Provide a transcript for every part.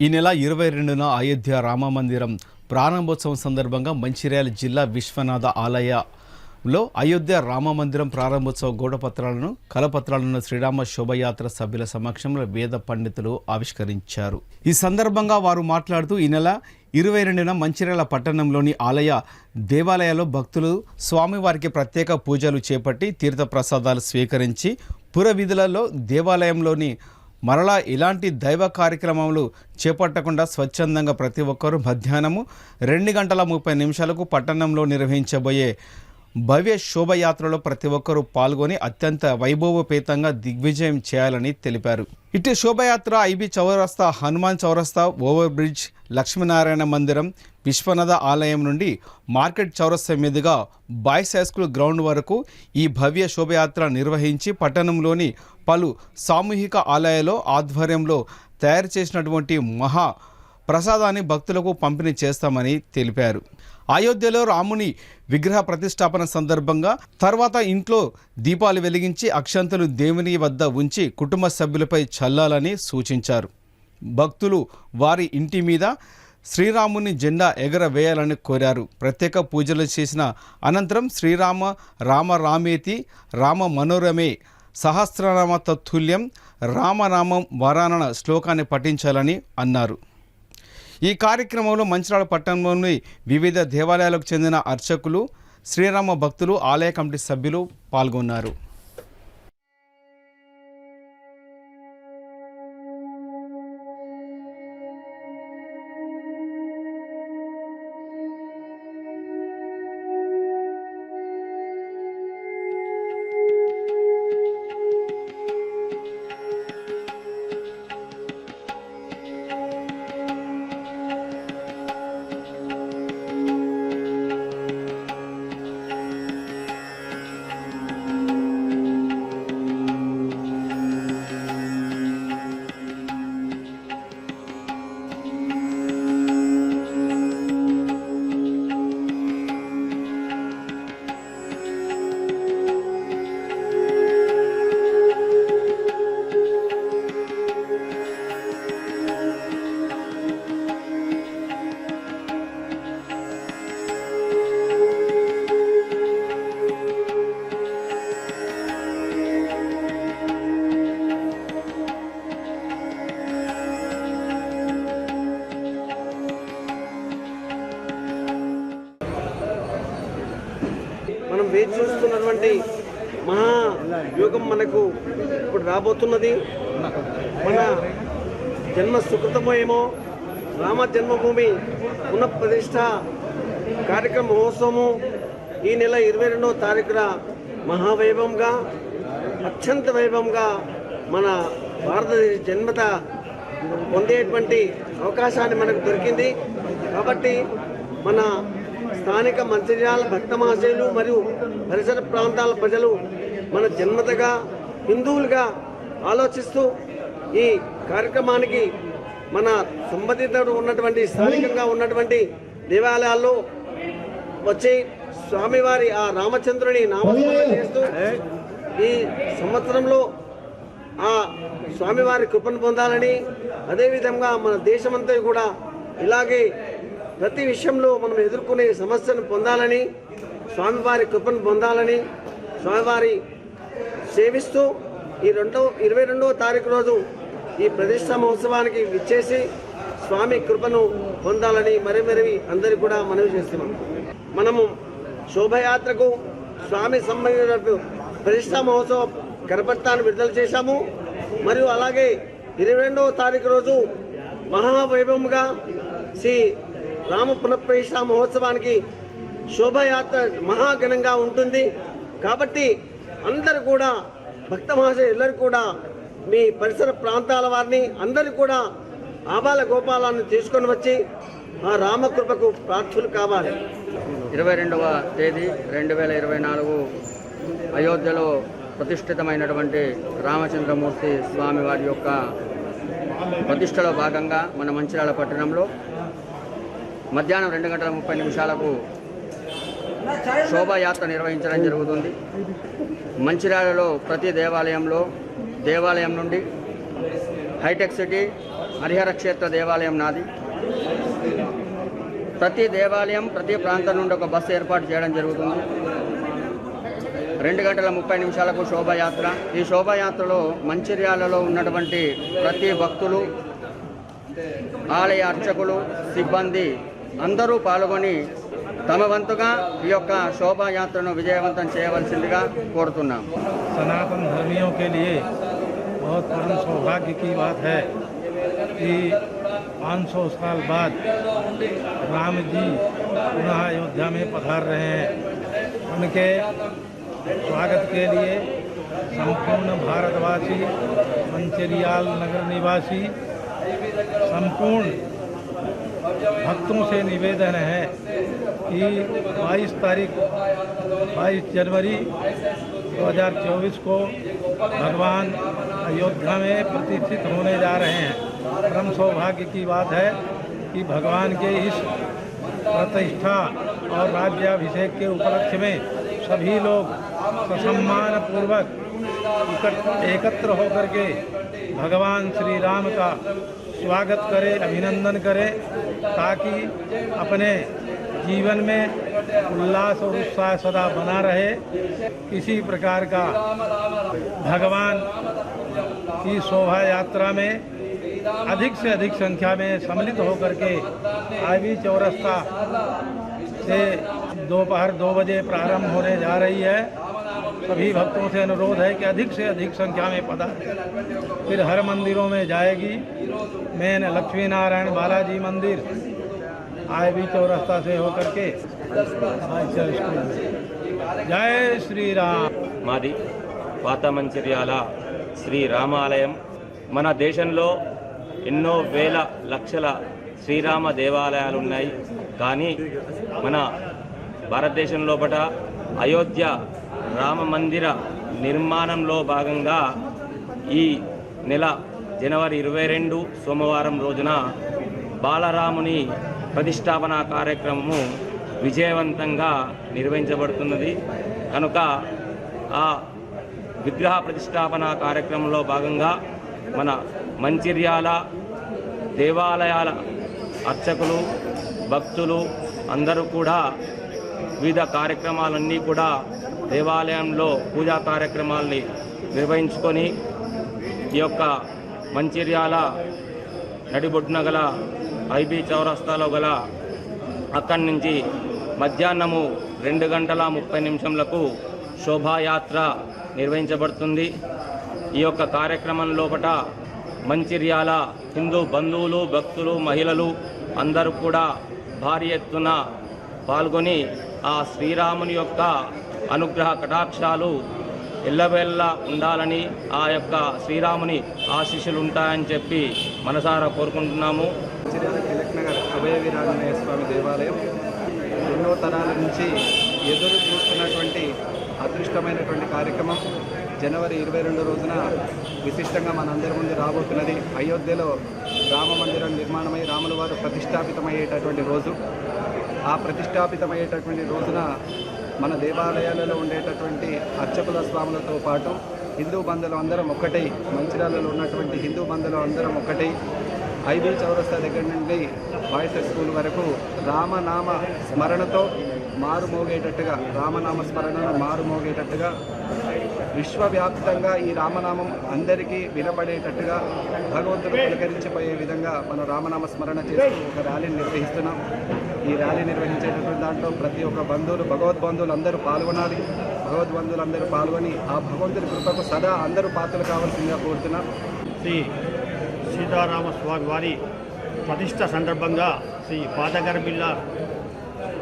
ఈ నెల ఇరవై రెండున అయోధ్య రామ మందిరం ప్రారంభోత్సవం సందర్భంగా మంచిర్యాల జిల్లా విశ్వనాథ ఆలయంలో అయోధ్య రామ మందిరం ప్రారంభోత్సవ గోడపత్రాలను కలపత్రాలను శ్రీరామ శోభయాత్ర సభ్యుల సమక్షంలో వేద పండితులు ఆవిష్కరించారు. ఈ సందర్భంగా వారు మాట్లాడుతూ ఈ నెల ఇరవై రెండున మంచిర్యాల పట్టణంలోని ఆలయ దేవాలయాల్లో భక్తులు స్వామివారికి ప్రత్యేక పూజలు చేపట్టి తీర్థప్రసాదాలు స్వీకరించి పురవీధులలో దేవాలయంలోని మరలా ఇలాంటి దైవ కార్యక్రమాలు చేపట్టకుండా స్వచ్ఛందంగా ప్రతి ఒక్కరూ మధ్యాహ్నము రెండు గంటల ముప్పై నిమిషాలకు పట్టణంలో నిర్వహించబోయే భవ్య శోభయాత్రలో ప్రతి ఒక్కరూ పాల్గొని అత్యంత వైభవపేతంగా దిగ్విజయం చేయాలని తెలిపారు. ఇటు శోభయాత్ర ఐబీ చౌరస్తా హనుమాన్ చౌరస్తా ఓవర్ బ్రిడ్జ్ లక్ష్మీనారాయణ మందిరం విశ్వనాథ ఆలయం నుండి మార్కెట్ చౌరస్తా మీదుగా బాయ్స్ హైస్కూల్ గ్రౌండ్ వరకు ఈ భవ్య శోభయాత్ర నిర్వహించి పట్టణంలోని పలు సామూహిక ఆలయాల్లో ఆధ్వర్యంలో తయారు చేసినటువంటి మహా ప్రసాదాన్ని భక్తులకు పంపిణీ చేస్తామని తెలిపారు. అయోధ్యలో రాముని విగ్రహ ప్రతిష్టాపన సందర్భంగా తర్వాత ఇంట్లో దీపాలు వెలిగించి అక్షంతలు దేవుని వద్ద ఉంచి కుటుంబ సభ్యులపై చల్లాలని సూచించారు. భక్తులు వారి ఇంటి మీద శ్రీరాముని జెండా ఎగరవేయాలని కోరారు. ప్రత్యేక పూజలు చేసిన అనంతరం శ్రీరామ రామ రామేతి రామ మనోరమే సహస్రనామ తత్తుల్యం రామనామం వరానన శ్లోకాన్ని పఠించాలని అన్నారు. ఈ కార్యక్రమంలో మంచిరాల పట్టణంలోని వివిధ దేవాలయాలకు చెందిన అర్చకులు శ్రీరామ భక్తులు ఆలయ కమిటీ సభ్యులు పాల్గొన్నారు. వేచి చూస్తున్నటువంటి మహా యుగం మనకు ఇప్పుడు రాబోతున్నది. మన జన్మ సుకృతమో ఏమో రామ జన్మభూమి పునఃప్రతిష్ట కార్యక్రమ మహోత్సవము ఈ నెల ఇరవై రెండవ తారీఖున మహావైభవంగా అత్యంత వైభవంగా మన భారతదేశ జన్మత పొందేటువంటి అవకాశాన్ని మనకు దొరికింది. కాబట్టి మన స్థానిక మంచిర్యాల భక్త మరియు పరిసర ప్రాంతాల ప్రజలు మన జన్మతగా హిందువులుగా ఆలోచిస్తూ ఈ కార్యక్రమానికి మన సంబంధిత ఉన్నటువంటి స్థానికంగా ఉన్నటువంటి దేవాలయాల్లో వచ్చి స్వామివారి ఆ రామచంద్రుని నామస్మరణ చేస్తూ ఈ సంవత్సరంలో ఆ స్వామివారి కృపను పొందాలని అదేవిధంగా మన దేశమంతా కూడా ఇలాగే ప్రతి విషయంలో మనం ఎదుర్కొనే సమస్యను పొందాలని స్వామివారి కృపను పొందాలని స్వామివారి సేవిస్తూ ఈ రెండవ ఇరవై రెండవ తారీఖు రోజు ఈ ప్రతిష్టా మహోత్సవానికి విచ్చేసి స్వామి కృపను పొందాలని మరి మరి అందరికీ కూడా మనవి చేస్తున్నాం. మనము శోభయాత్రకు స్వామి సంబంధించిన ప్రతిష్టా మహోత్సవ కరపత్రాన్ని విడుదల చేశాము. మరియు అలాగే ఇరవై రెండవ తారీఖు రోజు మహావైభవంగా శ్రీ రామ పునఃప్రవేశ మహోత్సవానికి శోభయాత్ర మహాఘనంగా ఉంటుంది. కాబట్టి అందరూ కూడా భక్త మహాశయ కూడా మీ పరిసర ప్రాంతాల వారిని అందరూ కూడా ఆబాల గోపాలాన్ని తీసుకొని వచ్చి ఆ రామకృపకు ప్రార్థులు కావాలి. ఇరవై రెండవ తేదీ రెండు వేల ఇరవై నాలుగు అయోధ్యలో ప్రతిష్ఠితమైనటువంటి రామచంద్రమూర్తి స్వామి వారి యొక్క ప్రతిష్టలో భాగంగా మన మంచిర్యాల పట్టణంలో మధ్యాహ్నం రెండు గంటల ముప్పై నిమిషాలకు శోభాయాత్ర నిర్వహించడం జరుగుతుంది. మంచిర్యాలలో ప్రతి దేవాలయంలో దేవాలయం నుండి హైటెక్ సిటీ హరిహర క్షేత్ర దేవాలయం నాది. ప్రతి దేవాలయం ప్రతి ప్రాంతం నుండి ఒక బస్సు ఏర్పాటు చేయడం జరుగుతుంది. రెండు గంటల ముప్పై నిమిషాలకు శోభాయాత్ర. ఈ శోభాయాత్రలో మంచిర్యాలలో ఉన్నటువంటి ప్రతి భక్తులు ఆలయ అర్చకులు సిబ్బంది అందరూ పాల్గొని తమ వంతుగా ఈ యొక్క శోభాయాత్రను విజయవంతం చేయవలసిందిగా కోరుతున్నాం सनातन धर्मियों के लिए बहुत परम सौभाग्य की बात है कि 500 साल बाद राम जी पुनः अयोध्या में पधार रहे हैं उनके स्वागत के लिए संपूर्ण भारतवासी मंचरियाल नगर निवासी संपूर्ण भक्तों से निवेदन है कि 22 तारीख 22 जनवरी 2024 को भगवान अयोध्या में प्रतिष्ठित होने जा रहे हैं। परम सौभाग्य की बात है कि भगवान के इस प्रतिष्ठा और राज्याभिषेक के उपलक्ष्य में सभी लोग ससम्मान पूर्वक एकत्र होकर के भगवान श्री राम का स्वागत करें, अभिनंदन करें। ताकि अपने जीवन में उल्लास और उत्साह सदा बना रहे। किसी प्रकार का भगवान की शोभा यात्रा में अधिक से अधिक संख्या में सम्मिलित होकर के आईवी चौरस्ता से दोपहर दो बजे प्रारंभ होने जा रही है। सभी भक्तों से अनुरोध है कि अधिक से अधिक संख्या में पधारें फिर हर मंदिरों में जाएगी मेन लक्ष्मी नारायण बालाजी मंदिर आईवी चौरस्ता से होकर के आयचर स्कूल में। जय श्री राम మాది పాత మంచిర్యాల శ్రీ రామాలయం మన దేశంలో ఎన్నో వేల లక్షల శ్రీరామ దేవాలయాలు ఉన్నాయి కానీ మన భారతదేశం లోపల అయోధ్య రామ మందిర నిర్మాణంలో భాగంగా ఈ నెల జనవరి ఇరవై రెండు సోమవారం రోజున బాలరాముని ప్రతిష్టాపన కార్యక్రమము విజయవంతంగా నిర్వహించబడుతున్నది. కనుక ఆ విగ్రహ ప్రతిష్టాపన కార్యక్రమంలో భాగంగా మన మంచిర్యాల దేవాలయాల అర్చకులు భక్తులు అందరూ కూడా వివిధ కార్యక్రమాలన్నీ కూడా దేవాలయంలో పూజా కార్యక్రమాల్ని నిర్వహించుకొని ఈ యొక్క మంచిర్యాల నడిబొడ్డున గల ఐబీ చౌరస్తాలో గల అక్కడి నుంచి మధ్యాహ్నము రెండు గంటల ముప్పై నిమిషంలకు శోభాయాత్ర నిర్వహించబడుతుంది. ఈ యొక్క కార్యక్రమం లోపట మంచిర్యాల హిందూ బంధువులు భక్తులు మహిళలు అందరూ కూడా భారీ ఎత్తున పాల్గొని ఆ శ్రీరాముని యొక్క అనుగ్రహ కటాక్షాలు ఎల్లవేళ్ళ ఉండాలని ఆ యొక్క శ్రీరాముని ఆశీస్సులు ఉంటాయని చెప్పి మనసారా కోరుకుంటున్నాము. మంచిర్యాల అభయ వీరాంజనేయ స్వామి దేవాలయం ఎన్నో తరాల నుంచి ఎదురు చూస్తున్నటువంటి అదృష్టమైనటువంటి కార్యక్రమం. జనవరి ఇరవై రెండు రోజున విశిష్టంగా మనందరి ముందు రాబోతున్నది అయోధ్యలో రామ మందిరం నిర్మాణమై రాముల వారు ప్రతిష్టాపితమయ్యేటటువంటి రోజు. ఆ ప్రతిష్టాపితమయ్యేటటువంటి రోజున మన దేవాలయాలలో ఉండేటటువంటి అర్చకుల స్వాములతో పాటు హిందూ బంధువులు అందరం ఒక్కటై మంచిర్యాలలో ఉన్నటువంటి హిందూ బంధువులు అందరం ఒక్కటై ఐదు చౌరస్తా దగ్గర నుండి బాయ్స్ స్కూల్ వరకు రామనామ స్మరణతో మారుమోగేటట్టుగా రామనామ స్మరణను మారుమోగేటట్టుగా విశ్వవ్యాప్తంగా ఈ రామనామం అందరికీ వినపడేటట్టుగా భగవంతుడు పులకరించిపోయే విధంగా మనం రామనామ స్మరణ చేస్తూ ఒక ర్యాలీని నిర్వహిస్తున్నాం. ఈ ర్యాలీ నిర్వహించేటటువంటి దాంట్లో ప్రతి ఒక్క బంధువులు భగవద్బంధువులు అందరూ పాల్గొనాలి. భగవద్బంధువులు అందరూ పాల్గొని ఆ భగవంతుడి కృపకు సదా అందరూ పాత్రలు కావాల్సిందిగా కోరుతున్నాం. శ్రీ సీతారామస్వామి వారి ప్రతిష్ట సందర్భంగా శ్రీ పాతగర్బిల్ల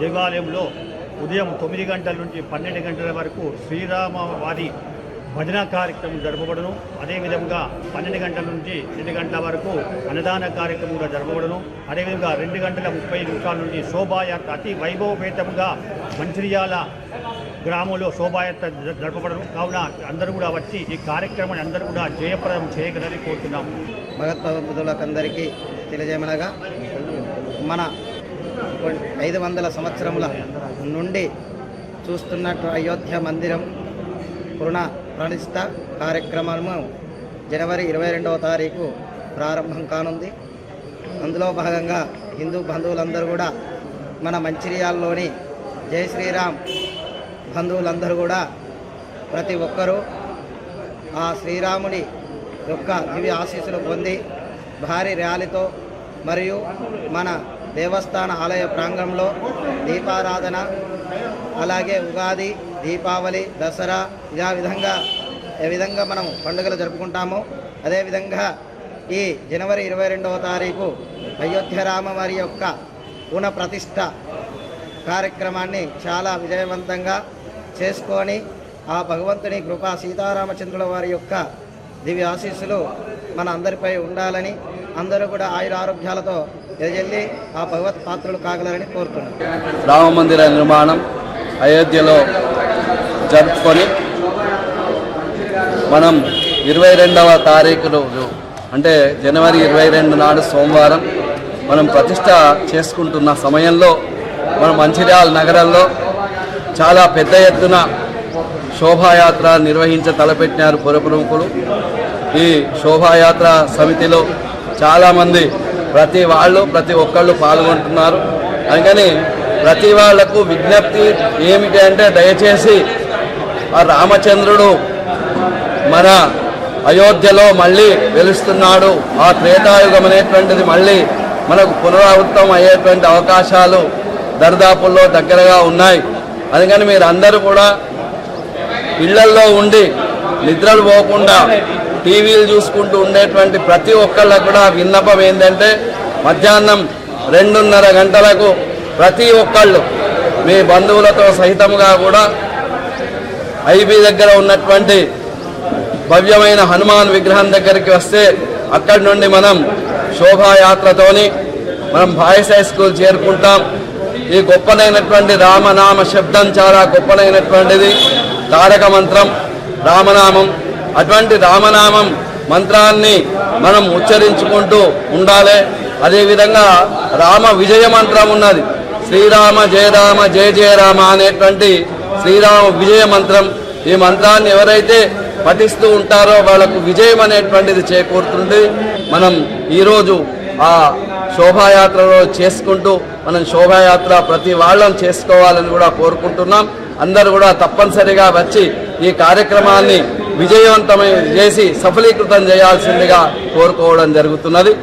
దేవాలయంలో ఉదయం తొమ్మిది గంటల నుంచి పన్నెండు గంటల వరకు శ్రీరామ వారి భజన కార్యక్రమం జరపబడను. అదేవిధంగా పన్నెండు గంటల నుంచి రెండు గంటల వరకు అన్నదాన కార్యక్రమం కూడా జరపబడను. అదేవిధంగా రెండు గంటల ముప్పై నిమిషాల నుండి శోభాయాత్ర అతి వైభవపేతంగా మంచిర్యాల గ్రామంలో శోభాయాత్ర జరపబడను. కావున అందరూ కూడా వచ్చి ఈ కార్యక్రమాన్ని అందరూ కూడా జయప్రదం చేయగలని కోరుతున్నాం. భగవద్భక్తులకందరికీ తెలియజేయమనగా మన ఐదు వందల సంవత్సరముల నుండి చూస్తున్నట్టు అయోధ్య మందిరం పునః ప్రతిష్ట కార్యక్రమము జనవరి ఇరవై రెండవ తారీఖు ప్రారంభం కానుంది. అందులో భాగంగా హిందూ బంధువులందరూ కూడా మన మంచిర్యాలలోని జై శ్రీరామ్ బంధువులందరూ కూడా ప్రతి ఒక్కరూ ఆ శ్రీరాముని యొక్క దివ్య ఆశీస్సులు పొంది భారీ ర్యాలీతో మరియు మన దేవస్థాన ఆలయ ప్రాంగణంలో దీపారాధన అలాగే ఉగాది దీపావళి దసరా ఇలా విధంగా ఏ విధంగా మనం పండుగలు జరుపుకుంటామో అదేవిధంగా ఈ జనవరి ఇరవై రెండవ తారీఖు అయోధ్య రామవారి యొక్క పునః ప్రతిష్ట కార్యక్రమాన్ని చాలా విజయవంతంగా చేసుకొని ఆ భగవంతుని కృపా సీతారామచంద్రుల వారి యొక్క దివ్య ఆశీస్సులు మన అందరిపై ఉండాలని అందరూ కూడా ఆయుర ఆరోగ్యాలతో ఎదజల్లి ఆ భగవత్ పాత్రలు కాగలరని కోరుతున్నాను రామ మందిర నిర్మాణం అయోధ్యలో జరుపుకొని మనం ఇరవై రెండవ తారీఖు రోజు అంటే జనవరి ఇరవై రెండు నాడు సోమవారం మనం ప్రతిష్ట చేసుకుంటున్న సమయంలో మన మంచిర్యాల నగరంలో చాలా పెద్ద ఎత్తున శోభాయాత్ర నిర్వహించ తలపెట్టినారు పుర ప్రముఖులు. ఈ శోభాయాత్ర సమితిలో చాలామంది ప్రతి వాళ్ళు ప్రతి ఒక్కళ్ళు పాల్గొంటున్నారు. అందుకని ప్రతి వాళ్ళకు విజ్ఞప్తి ఏమిటి అంటే దయచేసి ఆ రామచంద్రుడు మన అయోధ్యలో మళ్ళీ వెలుస్తున్నాడు. ఆ త్రేతాయుగం అనేటువంటిది మళ్ళీ మనకు పునరావృతం అయ్యేటువంటి అవకాశాలు దరిదాపుల్లో దగ్గరగా ఉన్నాయి. అందుకని మీరు అందరూ కూడా ఇళ్ళల్లో ఉండి నిద్రలు పోకుండా టీవీలు చూసుకుంటూ ఉండేటువంటి ప్రతి ఒక్కళ్ళకు కూడా విన్నపం ఏంటంటే మధ్యాహ్నం రెండున్నర గంటలకు ప్రతి ఒక్కళ్ళు మీ బంధువులతో సహితంగా కూడా ఐబీ దగ్గర ఉన్నటువంటి భవ్యమైన హనుమాన్ విగ్రహం దగ్గరికి వస్తే అక్కడి నుండి మనం శోభాయాత్రతోని మనం బాయ్స్ హై స్కూల్ చేరుకుంటాం. ఈ గొప్పనైనటువంటి రామనామ శబ్దం చాలా గొప్పనైనటువంటిది తారక మంత్రం రామనామం అటువంటి రామనామం మంత్రాన్ని మనం ఉచ్చరించుకుంటూ ఉండాలి. అదేవిధంగా రామ విజయ మంత్రం ఉన్నది. శ్రీరామ జయ రామ జయ జయ రామ అనేటువంటి శ్రీరామ విజయ మంత్రం. ఈ మంత్రాన్ని ఎవరైతే పఠిస్తూ ఉంటారో వాళ్ళకు విజయం అనేటువంటిది చేకూరుతుంది. మనం ఈరోజు ఆ శోభాయాత్రలో చేసుకుంటూ మనం శోభాయాత్ర ప్రతి వాళ్ళం చేసుకోవాలని కూడా కోరుకుంటున్నాం. అందరూ కూడా తప్పనిసరిగా వచ్చి ఈ కార్యక్రమాన్ని విజయవంతమై చేసి సఫలీకృతం చేయాల్సిందిగా కోరుకోవడం జరుగుతున్నది.